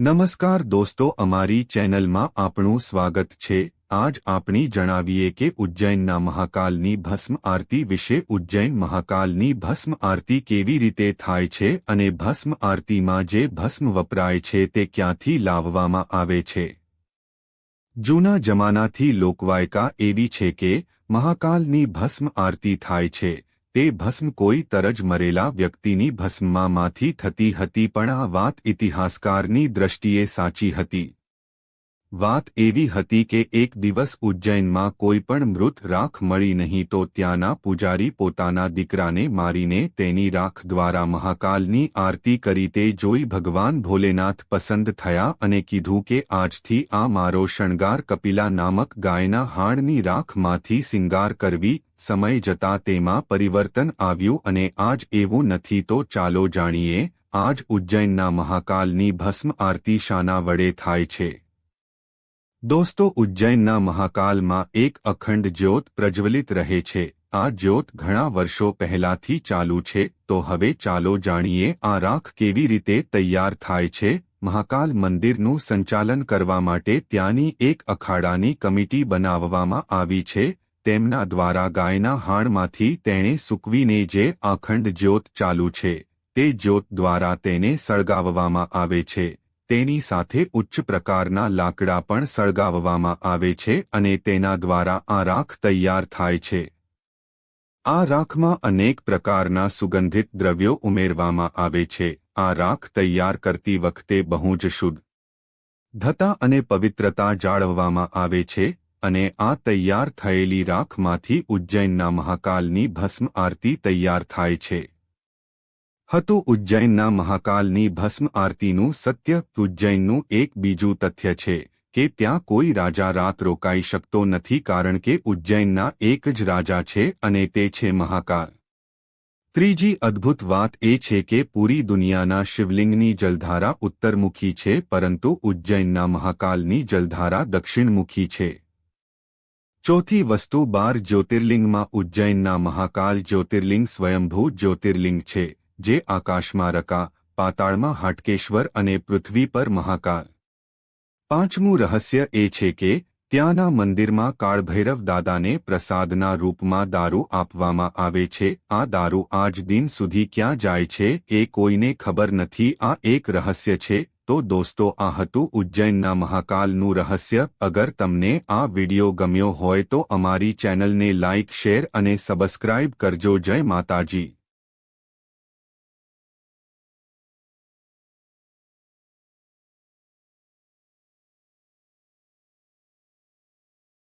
નમસ્કાર દોસ્તો, અમારી ચેનલમાં આપણું સ્વાગત છે. આજ આપણી જણાવીએ કે ઉજ્જૈનના મહાકાલની ભસ્મ આરતી વિશે. ઉજ્જૈન મહાકાલની ભસ્મ આરતી કેવી રીતે થાય છે અને ભસ્મ આરતીમાં જે ભસ્મ વપરાય છે તે ક્યાંથી લાવવામાં આવે છે? જૂના જમાનાથી લોકવાયકા એવી છે કે મહાકાલની ભસ્મ આરતી થાય છે. તે ભસ્મ કોઈ તરજ મરેલા વ્યક્તિની ભસ્મમાંથી થતી હતી પણ આ વાત ઇતિહાસકારની દ્રષ્ટિએ સાચી હતી. વાત એવી હતી કે એક દિવસ ઉજ્જૈનમાં કોઈ પણ મૃત રાખ મળી નહીં તો ત્યાંના પૂજારી પોતાના દીકરાને મારીને તેની રાખ દ્વારા મહાકાલની આરતી કરી તે જોઈ ભગવાન ભોલેનાથ પસંદ થયા અને કીધું કે આજથી આ મારો શણગાર કપિલા નામક ગાયના હાડની રાખમાંથી સિંગાર કરવી, સમય જતા તેમાં પરિવર્તન આવ્યું અને આજ એવું નથી તો ચાલો જાણીએ, આજ ઉજ્જૈનના મહાકાલની ભસ્મ આરતી શાના વડે થાય છે. દોસ્તો, ઉજ્જૈનના મહાકાલમાં એક અખંડ જ્યોત પ્રજ્વલિત રહે છે. આ જ્યોત ઘણા વર્ષો પહેલાથી ચાલુ છે, તો હવે ચાલો જાણીએ આ રાખ કેવી રીતે તૈયાર થાય છે. મહાકાલ મંદિરનું સંચાલન કરવા માટે ત્યાંની એક અખાડાની કમિટી બનાવવામાં આવી છે. તેમના દ્વારા ગાયના હાણમાંથી તેણે સૂકવીને જે અખંડ જ્યોત ચાલુ છે, તે જ્યોત દ્વારા તેને સળગાવવામાં આવે છે. તેની સાથે ઉચ્ચ પ્રકારના લાકડા પણ સળગાવવામાં આવે છે અને તેના દ્વારા આ રાખ તૈયાર થાય છે. આ રાખમાં અનેક પ્રકારના સુગંધિત દ્રવ્યો ઉમેરવામાં આવે છે. આ રાખ તૈયાર કરતી વખતે બહુ જ શુદ્ધ, ધતા અને પવિત્રતા જાળવવામાં આવે છે અને આ તૈયાર થયેલી રાખમાંથી ઉજ્જૈનના મહાકાલની ભસ્મ આરતી તૈયાર થાય છે. હતું ઉજ્જૈનના મહાકાલની ભસ્મ આરતીનું સત્ય ઉજ્જૈનનું એક બીજું તથ્ય છે કે ત્યાં કોઈ રાજા રાત રોકાઈ શકતો નથી કારણ કે ઉજ્જૈનના એક જ રાજા છે અને તે છે મહાકાલ. ત્રીજી અદ્ભુત વાત એ છે કે પૂરી દુનિયાના શિવલિંગની જલધારા ઉત્તરમુખી છે પરંતુ ઉજ્જૈનના મહાકાલની જલધારા દક્ષિણમુખી છે. ચોથી વસ્તુ બાર જ્યોતિર્લિંગમાં ઉજ્જૈનના મહાકાલ જ્યોતિર્લિંગ સ્વયંભૂ જ્યોતિર્લિંગ છે. જે આકાશમાં રકા, પાતાળમાં હાટકેશ્વર અને પૃથ્વી પર મહાકાલ. પાંચમું રહસ્ય એ છે કે, ત્યાંના મંદિરમાં કાળભૈરવ દાદાને પ્રસાદના રૂપમાં દારૂ આપવામાં આવે છે. આ દારૂ આજ દિન સુધી ક્યાં જાય છે એ કોઈને ખબર નથી. આ એક રહસ્ય છે. તો દોસ્તો, આ હતું ઉજ્જૈનના મહાકાલનું રહસ્ય. અગર તમને આ વિડિયો ગમ્યો હોય તો અમારી ચેનલને લાઇક શેર અને સબસ્ક્રાઇબ કરજો. જય માતાજી.